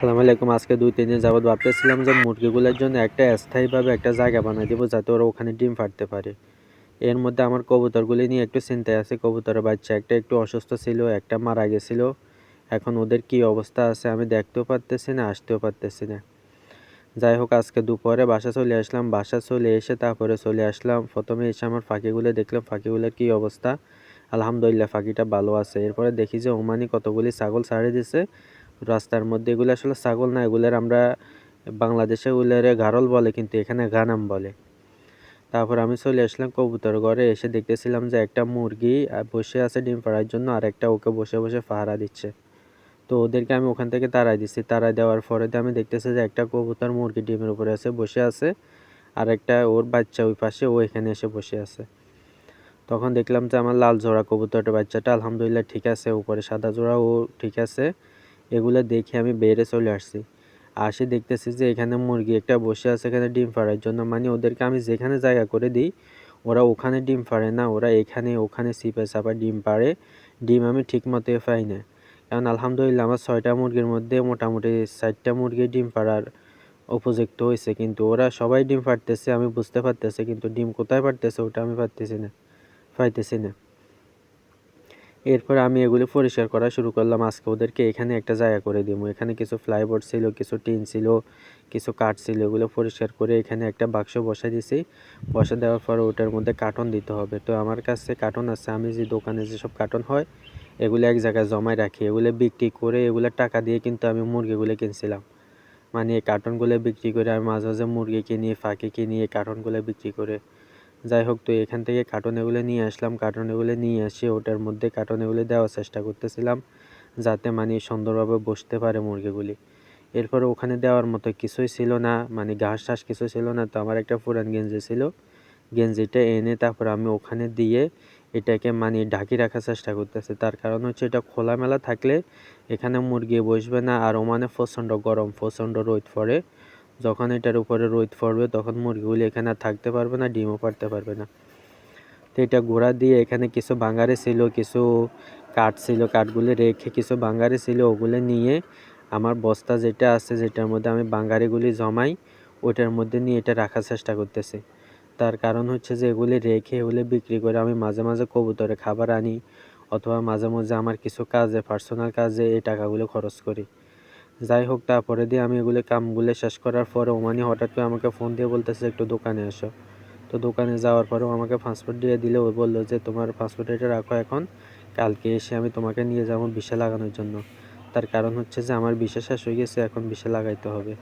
আসসালামু আলাইকুম। আজকে দুই, তিন দিন যাবত ভাবতেছিলাম যে মুরগিগুলোর জন্য একটা স্থায়ীভাবে একটা জায়গা বানিয়ে দেবো যাতে ওরা ওখানে ডিম ফাটতে পারে। এর মধ্যে আমার কবুতরগুলি নিয়ে একটু চিন্তায় আছে। কবুতরের বাচ্চা একটা একটু অসুস্থ ছিল, একটা মারা গেছিল। এখন ওদের কি অবস্থা আছে আমি দেখতেও পারতেছি না, আসতেও পারতেছি না। যাই হোক, আজকে দুপুরে বাসা চলে আসলাম। বাসা চলে এসে তারপরে চলে আসলাম। প্রথমে এসে আমার ফাঁকিগুলো দেখলাম। ফাঁকিগুলোর কি অবস্থা? আলহামদুলিল্লাহ, ফাঁকিটা ভালো আছে। এরপরে দেখি যে ওমানি কতগুলি ছাগল ছাড়ে দিছে। রাস্তার মধ্যে, এগুলো আসলে ছাগল না, এগুলোর আমরা বাংলাদেশে এগুলোর গারল বলে, কিন্তু এখানে গানাম বলে। তারপর আমি চলে আসলাম কবুতর ঘরে, এসে দেখতেছিলাম যে একটা মুরগি বসে আছে ডিম পাড়ার জন্য, আর একটা ওকে বসে বসে পাহারা দিচ্ছে। তো ওদেরকে আমি ওখান থেকে তাড়াই দিচ্ছি তাড়াই দেওয়ার পরে আমি দেখতেছি যে একটা কবুতর মুরগি ডিমের উপরে আছে বসে আছে, আর একটা ওর বাচ্চা ওই পাশে, ও এখানে এসে বসে আছে। তখন দেখলাম যে আমার লাল জোড়া কবুতরটা বাচ্চাটা, আলহামদুলিল্লাহ ঠিক আছে, উপরে সাদা জোড়া ও ঠিক আছে। এগুলো দেখে আমি বেড়ে চলে আসছি। আসে দেখতেছি যে এখানে মুরগি একটা বসে আছে, এখানে ডিম পাড়ার জন্য। মানে ওদেরকে আমি যেখানে জায়গা করে দিই, ওরা ওখানে ডিম পাড়ে না। ওরা এখানে, ওখানে সিপে চাপা ডিম পাড়ে। ডিম আমি ঠিক মতো পাই না। কারণ আলহামদুলিল্লাহ আমার ছয়টা মুরগির মধ্যে মোটামুটি চারটা মুরগি ডিম পাড়ার উপযুক্ত হয়েছে। কিন্তু ওরা সবাই ডিম পাড়তেছে আমি বুঝতে পারতেছি, কিন্তু ডিম কোথায় পারতেছে ওটা আমি পারতেছি না, পাইতেছি না। এরপর আমি এগুলো পরিষ্কার করা শুরু করলাম। আজকে ওদেরকে এখানে একটা জায়গা করে দিব। এখানে কিছু ফ্লাইবোর্ড ছিল, কিছু টিন ছিল, কিছু কাঠ ছিল। এগুলো পরিষ্কার করে এখানে একটা বাক্স বসাই দিছি। বসা দেওয়ার পর ওটার মধ্যে কার্টন দিতে হবে। তো আমার কাছে কার্টন আছে। আমি যে দোকানে যেসব কার্টন হয়, এগুলো এক জায়গায় জমায় রাখি। এগুলো বিক্রি করে এগুলো টাকা দিয়ে কিন্তু আমি মুরগিগুলো কিনছিলাম। মানে এই কার্টনগুলো বিক্রি করে আমি মাঝে মাঝে মুরগি কিনি, ফাঁকি কিনি এই কার্টনগুলো বিক্রি করে। যাই হোক, তো এখান থেকে কার্টন এগুলো নিয়ে আসলাম। কার্টন এগুলো নিয়ে আসি, ওটার মধ্যে কার্টন এগুলো দেওয়ার চেষ্টা করতেছিলাম, যাতে মানে সুন্দরভাবে বসতে পারে মুরগিগুলি। এরপরে ওখানে দেওয়ার মতো কিছুই ছিল না মানে ঘাস টাস কিছু ছিল না, তো আমার একটা পুরান গেঞ্জি ছিল। গেঞ্জিটা এনে তারপর আমি ওখানে দিয়ে এটাকে মানে ঢাকি রাখার চেষ্টা করতেছি। তার কারণ হচ্ছে এটা খোলামেলা থাকলে এখানে মুরগি বসবে না, আর মানে প্রচণ্ড গরম, প্রচণ্ড রোদ পড়ে। যখন এটার উপরে রোদ পড়বে, তখন মুরগিগুলি এখানে আর থাকতে পারবে না, ডিমও পারতে পারবে না। তো এটা গোড়া দিয়ে এখানে কিছু বাঙারি ছিল, কিছু কাঠ ছিল, কাঠগুলি রেখে কিছু বাঙারি ছিল, ওগুলো নিয়ে আমার বস্তা যেটা আছে, যেটার মধ্যে আমি বাঙারিগুলি জমাই, ওটার মধ্যে নিয়ে এটা রাখার চেষ্টা করতেছি। তার কারণ হচ্ছে যে এগুলি রেখে, এগুলি বিক্রি করে আমি মাঝে মাঝে কবুতরে খাবার আনি, অথবা মাঝে মাঝে আমার কিছু কাজে পার্সোনাল কাজে এই টাকাগুলো খরচ করি। যাই হোক, তারপরে দিয়ে আমি এগুলো কামগুলো শেষ করার পরে ওমানি হঠাৎ করে আমাকে ফোন দিয়ে বলতেছে, একটু দোকানে এসো। তো দোকানে যাওয়ার পরেও আমাকে পাসপোর্ট দিয়ে দিলে। ও বলল যে, তোমার পাসপোর্ট এটা রাখো এখন। কালকে এসে আমি তোমাকে নিয়ে যাব বিষে লাগানোর জন্য। তার কারণ হচ্ছে যে, আমার বিষে শেষ হয়ে গেছে, এখন বিষে লাগাইতে হবে।